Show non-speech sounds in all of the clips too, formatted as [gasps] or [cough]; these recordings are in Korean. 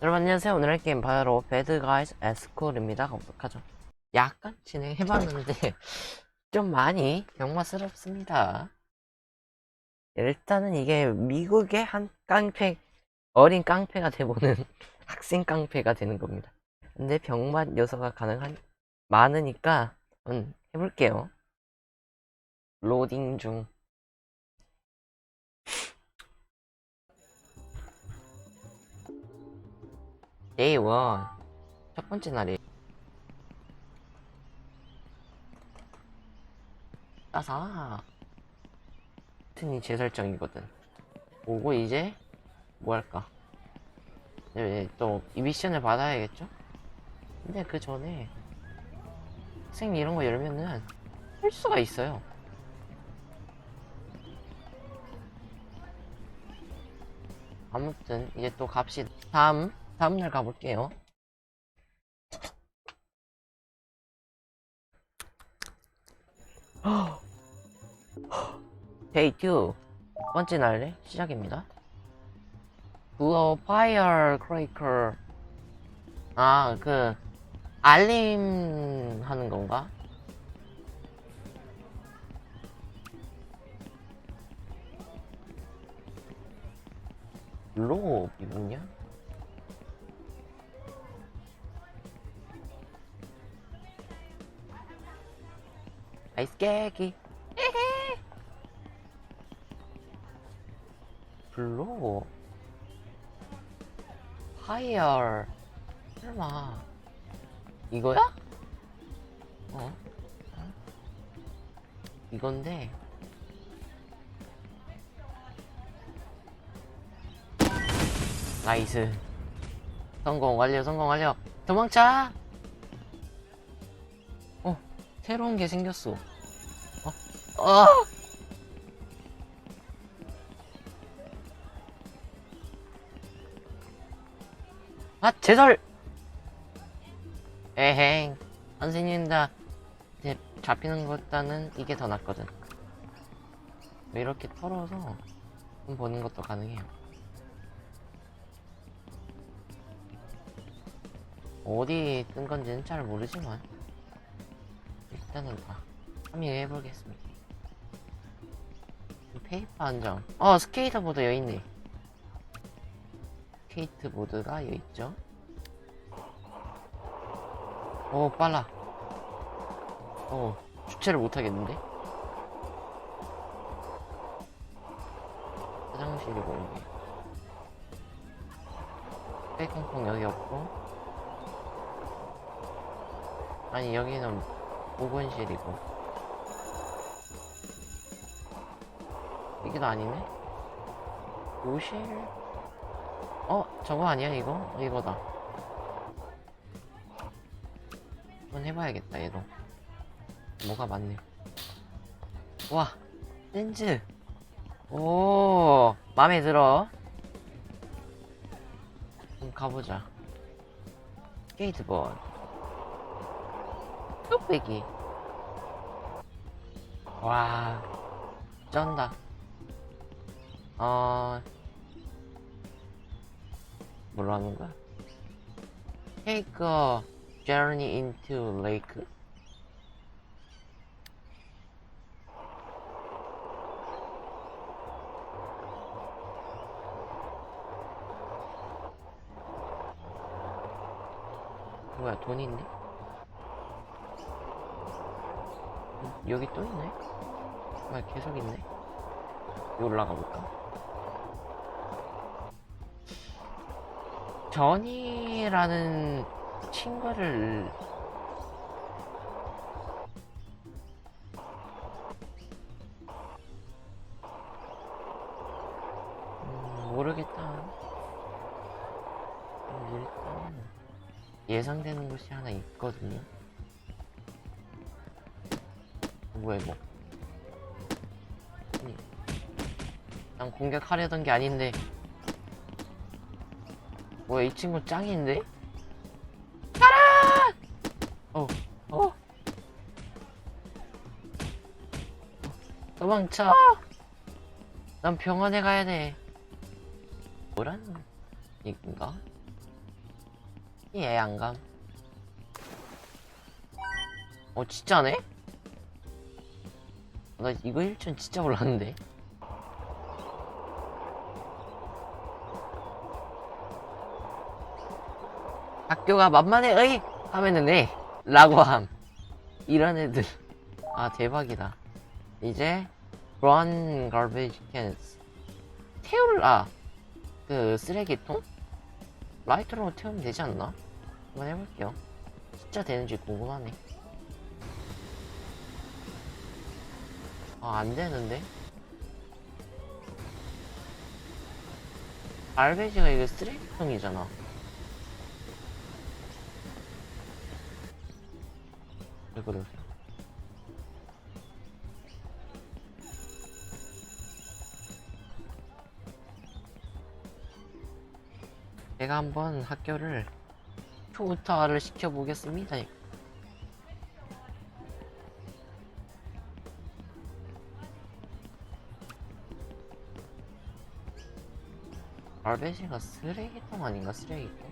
여러분 안녕하세요. 오늘 할 게임 바로 배드 가이즈 에스콜입니다. 가보도록 하죠? 약간 진행해봤는데 [laughs] 좀 많이 병맛스럽습니다. 일단은 이게 미국의 한 깡패 어린 깡패가 돼보는 [laughs] 학생 깡패가 되는 겁니다. 근데 병맛 요소가 가능한 많으니까 음, 해볼게요. 로딩 중 데이 원. 첫 번째 날이. 따사. 트니 재설정이거든. 오고 이제, 뭐 할까? 네, 또, 이 미션을 받아야겠죠? 근데 그 전에, 학생 이런 거 열면은, 할 수가 있어요. 아무튼, 이제 또 갑시다. 다음, 다음날 가볼게요. [gasps] 데이 2 번째 날의 시작입니다. 부어 파이어 크레이커 아 그 알림 하는 건가? 로비 뭐냐? 아이스 깨기. [laughs] 블로 파이어 설마. 이거야? 어? 어? 이건데. 나이스. 성공 완료 성공 완료. 도망쳐! 어 새로운 게 생겼어 어? 어! 아, 제설! 에행, 선생님다. 이제 잡히는 것보다는 이게 더 낫거든. 이렇게 털어서 돈 버는 것도 가능해요. 어디 뜬 건지는 잘 모르지만 일단은 다 참여해보겠습니다. 페이퍼 한정. 어, 스케이터보드 여있네. 스케이트보드가 여있죠. 오, 빨라. 어, 주체를 못하겠는데? 화장실이고, 여기. 빼콩콩 여기 없고. 아니, 여기는 보건실이고. 이게 다 아니네? 요실? 어? 저거 아니야 이거? 이거다 한번 해봐야겠다 얘도 뭐가 많네 와 렌즈 오 맘에 들어 그럼 가보자 스케이트보드 뚝배기 와 쩐다 어 뭘로 하는 거야? Take a journey into lake. 뭐야 있 여기 또 있네? 뭐야 계속 있네? 올라가 볼까? 전이라는 친구를 음, 모르겠다. 음, 일단 예상되는 곳이 하나 있거든요. 뭐야 이거? 아니, 난 공격하려던 게 아닌데. 뭐야 이 친구 짱인데? 가라! 어, 어? 도망쳐! 난 병원에 가야 돼. 뭐라는 얘긴가? 예, 안감. 어, 진짜네? 나 이거 1천 진짜 올랐는데. 학교가 만만해, 어이! 하면은 네. 라고 함. 이런 애들. 아, 대박이다. 이제, run garbage cans. 태울, 아, 그, 쓰레기통? 라이터로 태우면 되지 않나? 한번 해볼게요. 진짜 되는지 궁금하네. 아, 안 되는데? 알베지가 이거 쓰레기통이잖아. 왜 그러세요? 제가 한번 학교를 초우타를 시켜보겠습니다. 알베시가 쓰레기통 아닌가 쓰레기통?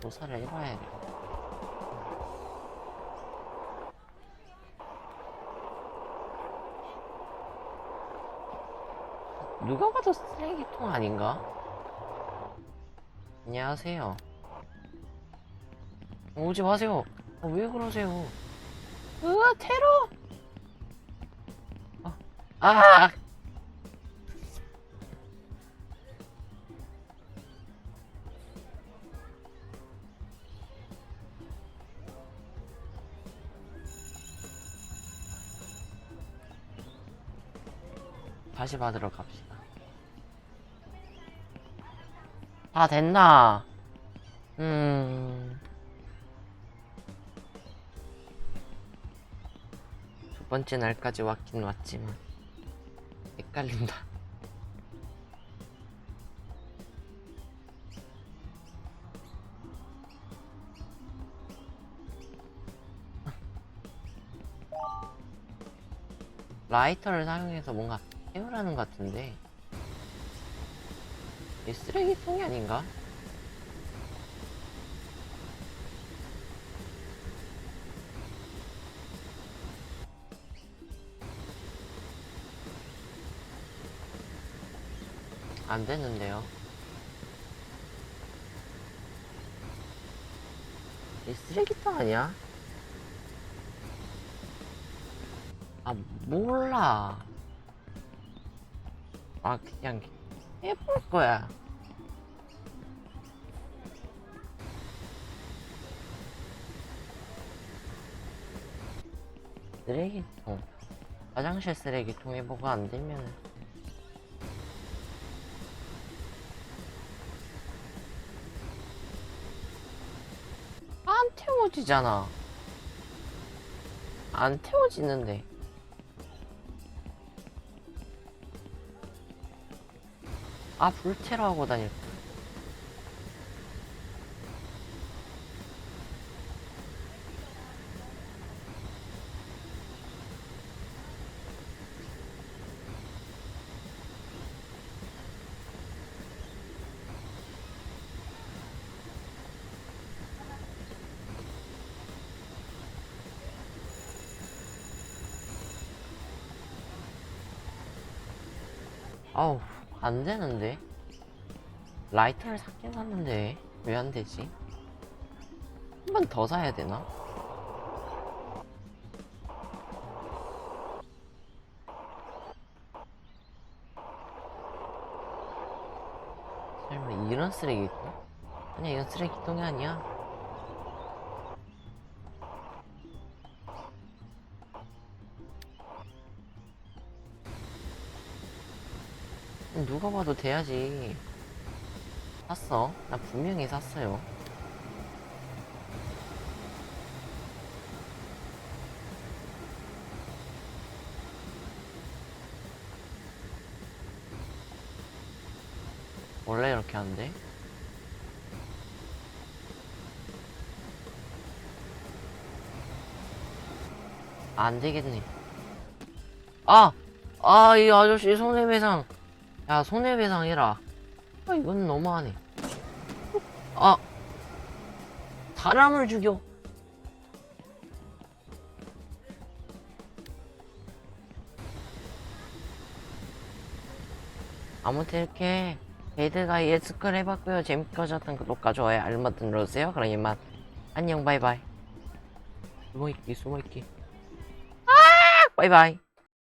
조사를 해봐야겠다. 누가 봐도 쓰레기통 아닌가? 안녕하세요. 오지 마세요. 어, 왜 그러세요? 으아, 테러! 아, 아! 다시 받으러 갑시다. 아, 됐나? 음. 두 번째 날까지 왔긴 왔지만, 헷갈린다. 라이터를 사용해서 뭔가 태우라는 것 같은데 이 쓰레기통이 아닌가? 안 되는데요. 이 쓰레기통 아니야? 아 몰라. 아 그냥 해볼 거야. 쓰레기통. 화장실 쓰레기통 해보고 안 되면 안 태워지잖아. 안 태워지는데. 아 불태로 하고 다닐 거. 아우 안 되는데 라이터를 샀긴 샀는데 왜 안 되지? 한 번 더 사야 되나? 설마 이런 쓰레기통? 아니야 이건 쓰레기통이 아니야 누가 봐도 돼야지. 샀어? 나 분명히 샀어요. 원래 이렇게 하는데? 안 되겠네. 아! 아, 이 아저씨 손해배상. 야, 손해배상 해라. 아, 이건 너무하네. 아, 사람을 죽여. 아무튼 이렇게 배드가이의 스크를 해봤고요. 재밌게 보셨던 구독과 좋아요, 알림 버튼 눌러주세요. 그럼 이만 안녕, 바이바이. 숨어있기, 숨어있기. 아, 바이바이.